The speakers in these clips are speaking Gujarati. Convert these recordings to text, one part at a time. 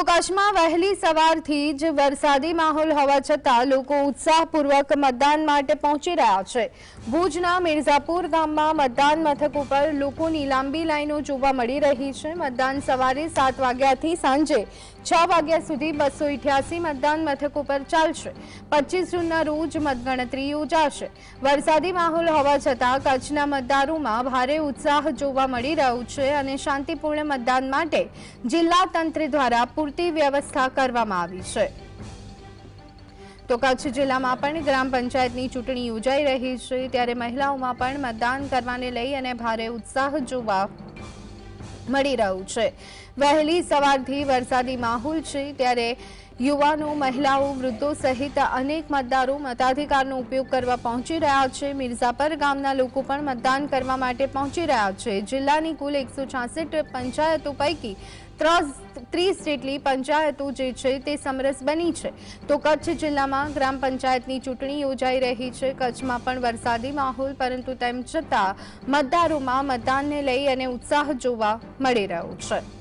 તો કચ્છમાં વહેલી સવારથી જ વરસાદી માહોલ હોવા છતાં લોકો ઉત્સાહપૂર્વક મતદાન માટે પહોંચી રહ્યા છે. ભુજના મિર્ઝાપુર ગામમાં મતદાન મથક ઉપર લોકોની લાંબી લાઈનો જોવા મળી રહી છે. મતદાન સવારે સાત વાગ્યાથી સાંજે છ વાગ્યા સુધી બસો ઇઠ્યાસી મતદાન મથક ઉપર ચાલશે. પચીસ જૂનના રોજ મતગણતરી યોજાશે. વરસાદી માહોલ હોવા છતાં કચ્છના મતદારોમાં ભારે ઉત્સાહ જોવા મળી રહ્યો છે અને શાંતિપૂર્ણ મતદાન માટે જિલ્લા તંત્ર દ્વારા પૂરતી વ્યવસ્થા કરવામાં આવી છે. તો કચ્છ જિલ્લામાં પણ ગ્રામ પંચાયતની ચૂંટણી યોજાઈ રહી છે, ત્યારે મહિલાઓમાં પણ મતદાન કરવાને લઈ અને ભારે ઉત્સાહ જોવા મળી રહ્યું છે. વહેલી સવારથી વરસાદી માહોલ છે, ત્યારે યુવાનો, મહિલાઓ, વૃદ્ધો સહિત અનેક મતદારો મતાધિકારનો ઉપયોગ કરવા પહોંચી રહ્યા છે. મિર્ઝાપર ગામના લોકો પણ મતદાન કરવા માટે પહોંચી રહ્યા છે. જિલ્લાની કુલ એકસો પંચાયતો પૈકી ત્રીસ જેટલી પંચાયતો જે છે તે સમરસ બની છે. તો કચ્છ જિલ્લામાં ગ્રામ પંચાયતની ચૂંટણી યોજાઈ રહી છે. કચ્છમાં પણ વરસાદી માહોલ, પરંતુ તેમ છતાં મતદારોમાં મતદાનને લઈ અને ઉત્સાહ જોવા મળી રહ્યો છે.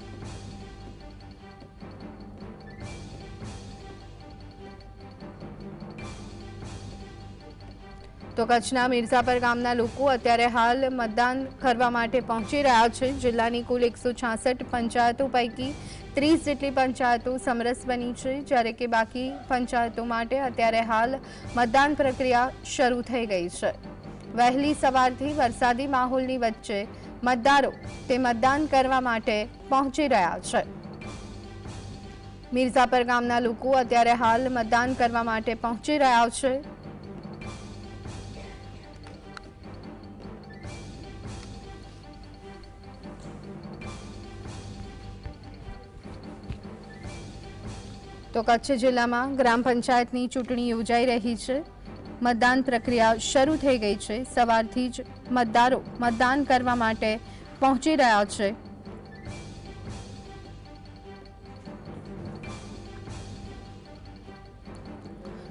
તો કચ્છના મિર્ઝાપર ગામના લોકો અત્યારે હાલ મતદાન કરવા માટે પહોંચી રહ્યા છે. જિલ્લાની કુલ એકસો છાસઠ પંચાયતો પૈકી ત્રીસ જેટલી પંચાયતો સમરસ બની છે, જ્યારે કે બાકી પંચાયતો માટે અત્યારે હાલ મતદાન પ્રક્રિયા શરૂ થઈ ગઈ છે. વહેલી સવારથી વરસાદી માહોલની વચ્ચે મતદારો તે મતદાન કરવા માટે પહોંચી રહ્યા છે. મિર્ઝાપર ગામના લોકો અત્યારે હાલ મતદાન કરવા માટે પહોંચી રહ્યા છે. તો કચ્છ જિલ્લામાં ગ્રામ પંચાયતની ચૂંટણી યોજાઈ રહી છે. મતદાન પ્રક્રિયા શરૂ થઈ ગઈ છે. સવારથી જ મતદારો મતદાન કરવા માટે પહોંચી રહ્યા છે.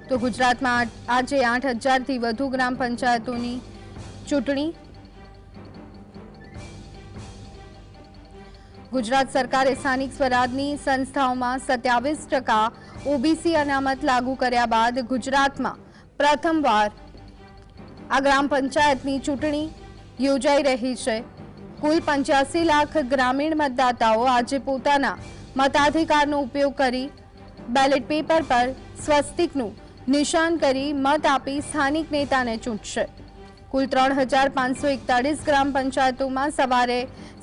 તો ગુજરાતમાં આજે આઠ હજારથી વધુ ગ્રામ પંચાયતોની ચૂંટણી ગુજરાત સરકારે સ્થાનિક સ્વરાજની સંસ્થાઓમાં સત્યાવીસ ટકા ઓબીસી અનામત લાગુ કર્યા બાદ ગુજરાતમાં પ્રથમવાર આ ગ્રામ પંચાયતની ચૂંટણી યોજાઈ રહી છે. કુલ પંચ્યાસી લાખ ગ્રામીણ મતદાતાઓ આજે પોતાના મતાધિકારનો ઉપયોગ કરી બેલેટ પેપર પર સ્વસ્તિકનું નિશાન કરી મત આપી સ્થાનિક નેતાને ચૂંટશે. કુલ ત્રણ હજાર પાંચસો એકતાળીસ ગ્રામ પંચાયતોમાં સવારે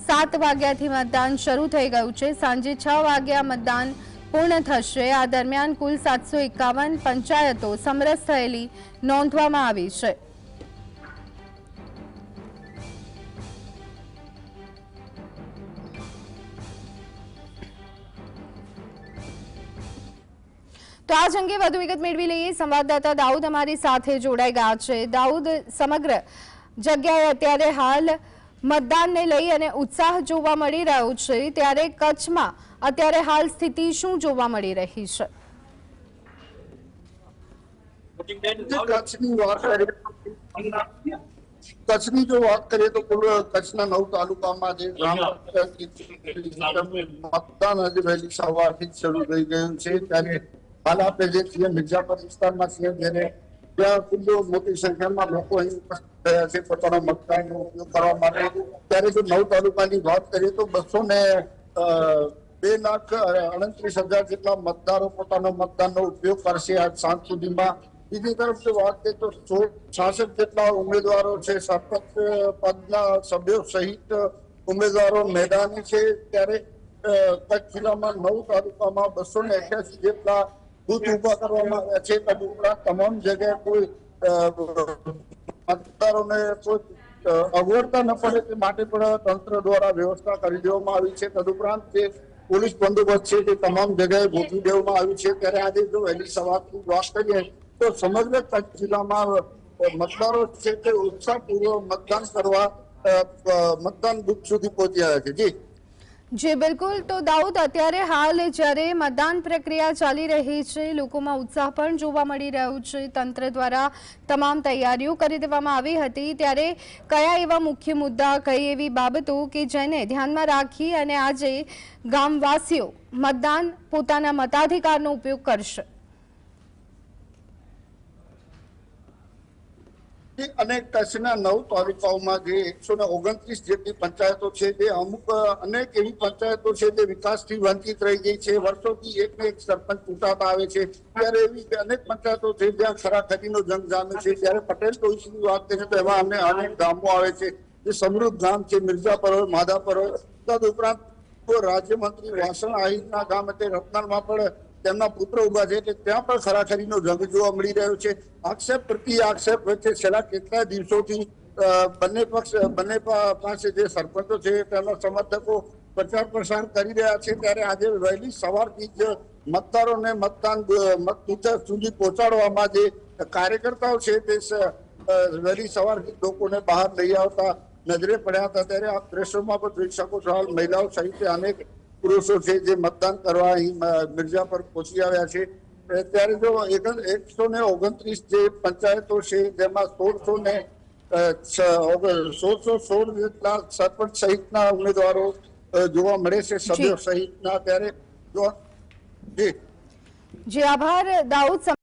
સાત વાગ્યાથી મતદાન શરૂ થઈ ગયું છે. સાંજે છ વાગ્યા મતદાન પૂર્ણ થશે. આ દરમિયાન કુલ સાતસો એકાવન પંચાયતો સમરસ થયેલી નોંધવામાં આવી છે. તો આ અંગે વધુ વિગત મેળવી લઈએ. સંવાદદાતા દાઉદ અમારી સાથે જોડાઈ ગયા છે. દાઉદ, સમગ્ર જગ્યાએ અત્યારે હાલ મતદાનને લઈ અને ઉત્સાહ જોવા મળી રહ્યો છે. ત્યારે કચ્છમાં અત્યારે હાલ સ્થિતિ શું જોવા મળી રહી છે? કચ્છની જો વાત કરીએ તો કુલ કચ્છના નવ તાલુકામાં જે ગ્રામ પંચાયત મતદાન હજી વહેલી સવારથી શરૂ થઈ ગયું છે. ત્યારે હાલ આપણે જે છીએ વિસ્તારમાં છીએ જ્યારે ત્યાં ખૂબ મોટી સંખ્યામાં લોકો અહીં ઉપસ્થિત થયા છે, પોતાના મતદાનનો ઉપયોગ કરવા માટે. ત્યારે જો નવ તાલુકાની વાત કરીએ તો બસો ને બે લાખ અડત્રીસ હજાર જેટલા મતદારો પોતાનો મતદાનનો ઉપયોગ કરશે આજ સાંજ સુધીમાં. બીજી તરફ જો વાત કરીએ તો સોળ છાસઠ જેટલા ઉમેદવારો છે સરપંચ પદના સભ્યો સહિત ઉમેદવારો મેદાની છે. ત્યારે કચ્છ જિલ્લામાં નવ તાલુકામાં બસો ને અઠ્યાસી જેટલા બૂથ ઊભા કરવામાં આવ્યા છે તદુપરાંત તમામ જગ્યાએ કોઈ મતદારોને કોઈ અગવડતા ન પડે તે માટે પણ તંત્ર દ્વારા વ્યવસ્થા કરી દેવામાં આવી છે. તદુપરાંત જે પોલીસ બંદોબસ્ત છે તે તમામ જગ્યાએ ગોઠવી દેવામાં આવ્યું છે. ત્યારે આજે જો વહેલી સવારથી વાત કરીએ, તો સમગ્ર કચ્છ જિલ્લામાં મતદારો છે તે ઉત્સાહપૂર્વક મતદાન કરવા મતદાન બુથ સુધી પહોંચી આવ્યા છે. જી. જી, બિલકુલ. તો દાઉદ, અત્યારે હાલ જ્યારે મતદાન પ્રક્રિયા ચાલી રહી છે, લોકોમાં ઉત્સાહ પણ જોવા મળી રહ્યો છે. તંત્ર દ્વારા તમામ તૈયારીઓ કરી દેવામાં આવી હતી. ત્યારે કયા એવા મુખ્ય મુદ્દા, કઈ એવી બાબતો કે જેને ધ્યાનમાં રાખી અને આજે ગામવાસીઓ મતદાન પોતાના મતાધિકારનો ઉપયોગ કરશે? અને કચ્છના નવ તાલુકાઓમાં જે એકસો ને ઓગણત્રીસ જેટલી પંચાયતો છે તે અમુક અનેક એવી પંચાયતો છે, જે વિકાસથી વંચિત રહી ગઈ છે. વર્ષોથી એક ને એક સરપંચ ચૂંટાતા આવે છે. ત્યારે એવી અનેક પંચાયતો છે, જ્યાં ખરાખરીનો જંગ જામે છે. જ્યારે પટેલ ટોઈસની વાત કરીએ તો એમાં અમને અનેક ગામો આવે છે. જે સમૃદ્ધ ગામ છે, મિર્ઝાપર હોય માધાપર, તદ ઉપરાંત રાજ્યમંત્રી વાસણ આહિરના ગામ એટલે રત્નાલમાં પણ તેમના પુત્ર ઊભા છે એટલે ત્યાં પણ ખરાખરીનો જંગ જોવા મળી રહ્યો છે. આક્ષેપ પ્રતિ આક્ષેપ વચ્ચે છેલ્લા કેટલાય દિવસોથી બંને પક્ષ, બંને પાસે જે સરપંચો છે, તેમના સમર્થકો પ્રચાર પ્રસાર કરી રહ્યા છે. ત્યારે આજે વહેલી સવારથી જ મતદારોને મતદાન મત સુધી પહોંચાડવામાં જે કાર્યકર્તાઓ છે તે વહેલી સવારથી લોકોને બહાર લઈ આવતા નજરે પડ્યા હતા. ત્યારે આ દ્રશ્યોમાં પણ જોઈ શકો છો, હાલ મહિલાઓ સહિત અનેક પુરુષો છે જે મતદાન કરવા અહીં મ- પહોંચી આવ્યા છે. ત્યારે જો એકસો ને ઓગણત્રીસ જે પંચાયતો છે જેમાં સોળસો ને સોળસો સોળ જેટલા સરપંચ સહિતના ઉમેદવારો જોવા મળે છે સભ્યો સહિતના. ત્યારે જો જી. જે આભાર. દાઉદ